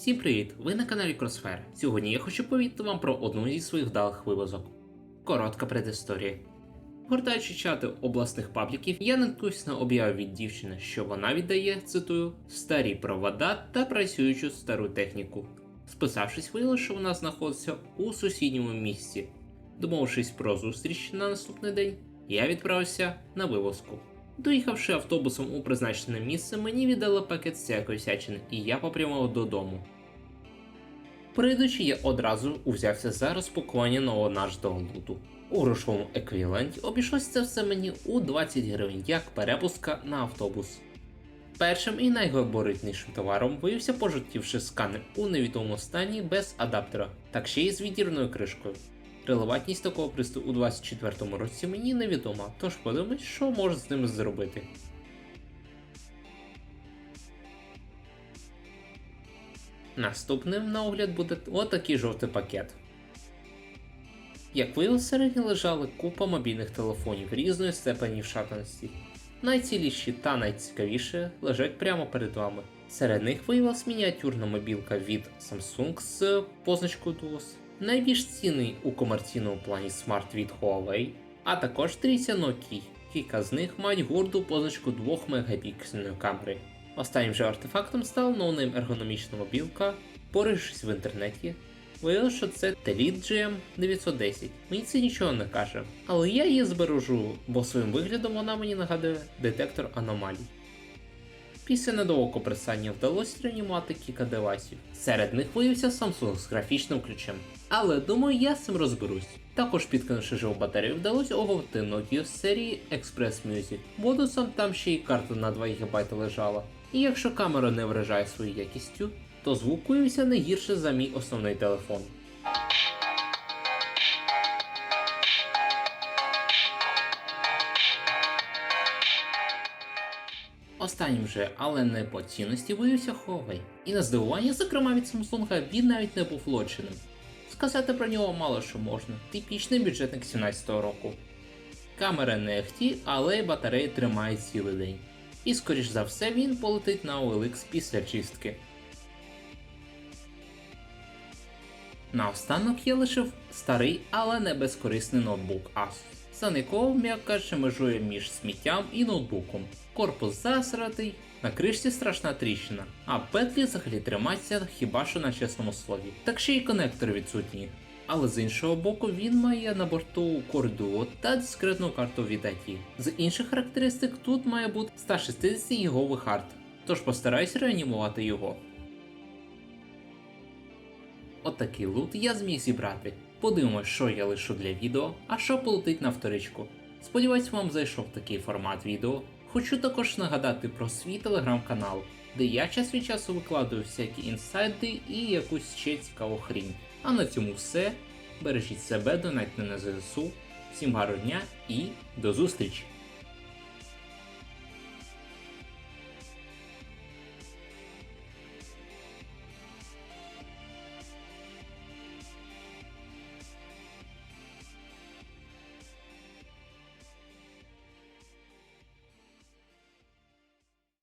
Всім привіт! Ви на каналі Crossfire. Сьогодні я хочу повідати вам про одну зі своїх вдалих вивозок. Коротка предісторія. Гортаючи чати обласних пабліків, я наткнувся на об'яву від дівчини, що вона віддає, цитую, старі провода та працюючу стару техніку. Списавшись, виявилося, що вона знаходиться у сусідньому місці. Домовившись про зустріч на наступний день, я відправився на вивозку. Доїхавши автобусом у призначене місце, мені віддали пакет всякої всячини, і я попрямував додому. Прийдучи, я одразу узявся за розпакування нового нашого луту. У грошовому еквіваленті обійшлося це все мені у 20 гривень як перепустка на автобус. Першим і найгабаритнішим товаром виявився пожиттівши сканер у невідомому стані без адаптера, так ще й з відірною кришкою. Релевантність такого пристрою у 24 році мені невідома, тож подумай, що можна з ним зробити. Наступним на огляд буде отакий жовтий пакет. Як виявилося, всередині лежали купа мобільних телефонів різної степені вшатаності. Найціліші та найцікавіші лежать прямо перед вами. Серед них виявилась мініатюрна мобілка від Samsung з позначкою DOS, найбільш цінний у комерційному плані смарт від Huawei, а також трійця Nokia. Кілька з них мають горду позначку 2 мегапіксельної камери. Останнім же артефактом стала ноунейм ергономічна мобілка. Порившись в інтернеті, виявилося, що це Telit GM 910. Мені це нічого не каже, але я її збережу, бо своїм виглядом вона мені нагадує детектор аномалій. Після недовгого пресання вдалося реанімувати кілька девайсів. Серед них виявився Samsung з графічним ключем. Але думаю, я з цим розберусь. Також підкинувши живу батарею, вдалося оговти Nokia з серії Express Music. Бонусом там ще й карта на 2 ГБ лежала. І якщо камера не вражає своєю якістю, то звук виявився не гірше за мій основний телефон. Останнім же, але не по цінності виявився Huawei. І на здивування, зокрема від Samsung, він навіть не був лоченим. Сказати про нього мало що можна. Типічний бюджетник 17-го року. Камера не ахті, але й батарея тримає цілий день. І скоріш за все він полетить на OLX після чистки. Наостанок я лишив старий, але не безкорисний ноутбук Asus. Стан якого, м'яко межує між сміттям і ноутбуком. Корпус засратий, на кришці страшна тріщина, а петлі взагалі тримаються хіба що на чесному слові. Так ще й конектори відсутні. Але з іншого боку, він має на борту Duo та дискретну карту від IT. З інших характеристик тут має бути 160 гіговий хард, тож постараюсь реанімувати його. Отакий лут я зміг зібрати. Подивимось, що я лишу для відео, а що полетить на вторичку. Сподіваюсь, вам зайшов такий формат відео. Хочу також нагадати про свій телеграм-канал, де я час від часу викладаю всякі інсайди і якусь ще цікаву хрінь. А на цьому все. Бережіть себе, донайте на ЗСУ. Всім гарного дня і до зустрічі!